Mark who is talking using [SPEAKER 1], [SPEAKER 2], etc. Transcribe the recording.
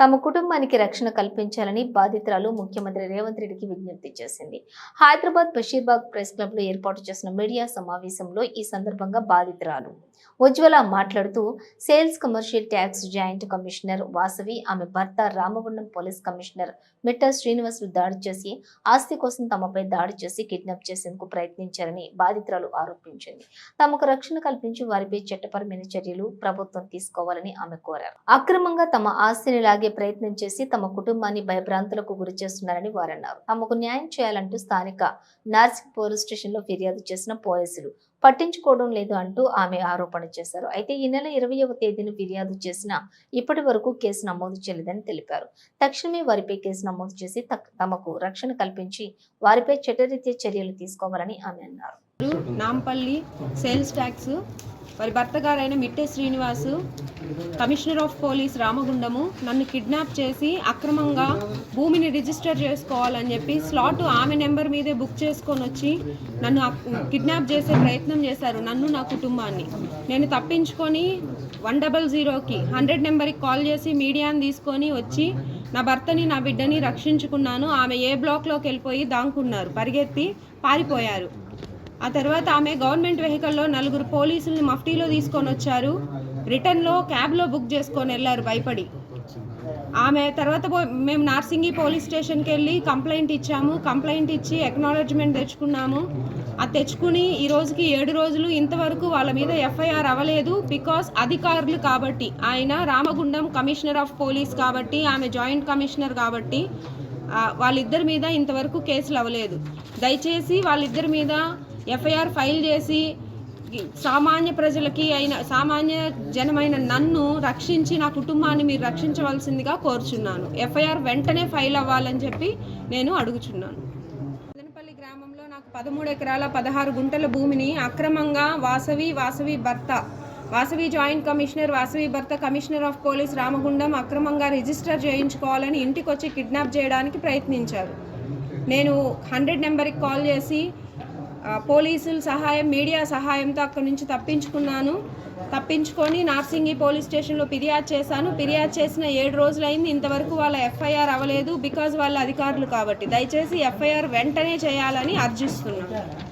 [SPEAKER 1] తమ కుటుంబానికి రక్షణ కల్పించాలని బాధితురాలు ముఖ్యమంత్రి రేవంత్ రెడ్డికి విజ్ఞప్తి చేసింది. హైదరాబాద్ బషీర్బాగ్ ప్రెస్ క్లబ్లో ఏర్పాటు చేసిన మీడియా సమావేశంలో ఈ సందర్భంగా బాధితురాలు ఉజ్వల మాట్లాడుతూ sales commercial tax joint commissioner Vasavi ఆమె భర్త రామగుండం పోలీస్ కమిషనర్ మిట్ట శ్రీనివాసులు దాడి చేసి ఆస్తి కోసం తమపై దాడి చేసి కిడ్నాప్ చేసేందుకు ప్రయత్నించారని బాధితురాలు ఆరోపించింది. తమకు రక్షణ కల్పించి వారిపై చట్టపరమైన చర్యలు ప్రభుత్వం తీసుకోవాలని ఆమె కోరారు. అక్రమంగా తమ ఆస్తిని లాగే ప్రయత్నం చేసి తమ కుటుంబాన్ని భయభ్రాంతులకు గురి చేస్తున్నారని వారన్నారు. తమకు న్యాయం చేయాలంటూ స్థానిక నార్సింగ్ పోలీస్ స్టేషన్లో ఫిర్యాదు చేసిన పోలీసులు పట్టించుకోవడం లేదు అంటూ ఆమె ఆరోపణ చేశారు. అయితే ఈ నెల ఇరవైవ తేదీన ఫిర్యాదు చేసిన ఇప్పటి వరకు కేసు నమోదు చేయలేదని తెలిపారు. తక్షణమే వారిపై కేసు నమోదు చేసి తమకు రక్షణ కల్పించి వారిపై చట్టరీత్యా చర్యలు తీసుకోవాలని ఆమె అన్నారు.
[SPEAKER 2] నాంపల్లి సేల్స్ ట్యాక్స్ వారి భర్త గారైన Mitte Srinivasu commissioner of police Ramagundam నన్ను కిడ్నాప్ చేసి అక్రమంగా భూమిని రిజిస్టర్ చేసుకోవాలని చెప్పి స్లాట్ ఆమె నెంబర్ మీదే బుక్ చేసుకొని వచ్చి నన్ను కిడ్నాప్ చేసే ప్రయత్నం చేశారు నన్ను నా కుటుంబాన్ని. నేను తప్పించుకొని వన్ డబల్ జీరోకి హండ్రెడ్ నెంబర్కి కాల్ చేసి మీడియాని తీసుకొని వచ్చి నా భర్తని నా బిడ్డని రక్షించుకున్నాను. ఆమె ఏ బ్లాక్లోకి వెళ్ళిపోయి దాంకున్నారు పరిగెత్తి పారిపోయారు. ఆ తర్వాత ఆమె గవర్నమెంట్ వెహికల్లో నలుగురు పోలీసుల్ని మఫ్టీలో తీసుకొని వచ్చారు. రిటర్న్లో క్యాబ్లో బుక్ చేసుకొని వెళ్ళారు భయపడి. ఆమె తర్వాత పో- మేము నార్సింగి పోలీస్ స్టేషన్కి వెళ్ళి కంప్లైంట్ ఇచ్చాము. కంప్లైంట్ ఇచ్చి ఎక్నాలజ్మెంట్ తెచ్చుకున్నాము. అది తెచ్చుకుని ఈ రోజుకి ఏడు రోజులు ఇంతవరకు వాళ్ళ మీద ఎఫ్ఐఆర్ అవ్వలేదు. బికాస్ అధికారులు కాబట్టి ఆయన రామగుండం కమిషనర్ ఆఫ్ పోలీస్ కాబట్టి ఆమె జాయింట్ కమిషనర్ కాబట్టి వాళ్ళిద్దరి మీద ఇంతవరకు కేసులు అవ్వలేదు. దయచేసి వాళ్ళిద్దరి మీద ఎఫ్ఐఆర్ ఫైల్ చేసి సామాన్య ప్రజలకి అయిన సామాన్య జనమైన నన్ను రక్షించి నా కుటుంబాన్ని మీరు రక్షించవలసిందిగా కోరుచున్నాను. ఎఫ్ఐఆర్ వెంటనే ఫైల్ అవ్వాలని చెప్పి నేను అడుగుచున్నాను. మదనపల్లి గ్రామంలో నాకు పదమూడు ఎకరాల పదహారు గుంటల భూమిని అక్రమంగా వాసవి వాసవి భర్త వాసవి జాయింట్ కమిషనర్ వాసవి భర్త కమిషనర్ ఆఫ్ పోలీస్ రామగుండం అక్రమంగా రిజిస్టర్ చేయించుకోవాలని ఇంటికి వచ్చి కిడ్నాప్ చేయడానికి ప్రయత్నించారు. నేను హండ్రెడ్ నెంబర్కి కాల్ చేసి పోలీసుల సహాయం మీడియా సహాయంతో అక్కడి నుంచి తప్పించుకున్నాను. తప్పించుకొని నార్సింగి పోలీస్ స్టేషన్లో ఫిర్యాదు చేశాను. ఫిర్యాదు చేసిన ఏడు రోజులైంది. ఇంతవరకు వాళ్ళ ఎఫ్ఐఆర్ అవ్వలేదు. బికాజ్ వాళ్ళ అధికారులు కాబట్టి. దయచేసి ఎఫ్ఐఆర్ వెంటనే చేయాలని అర్జిస్తున్నాను.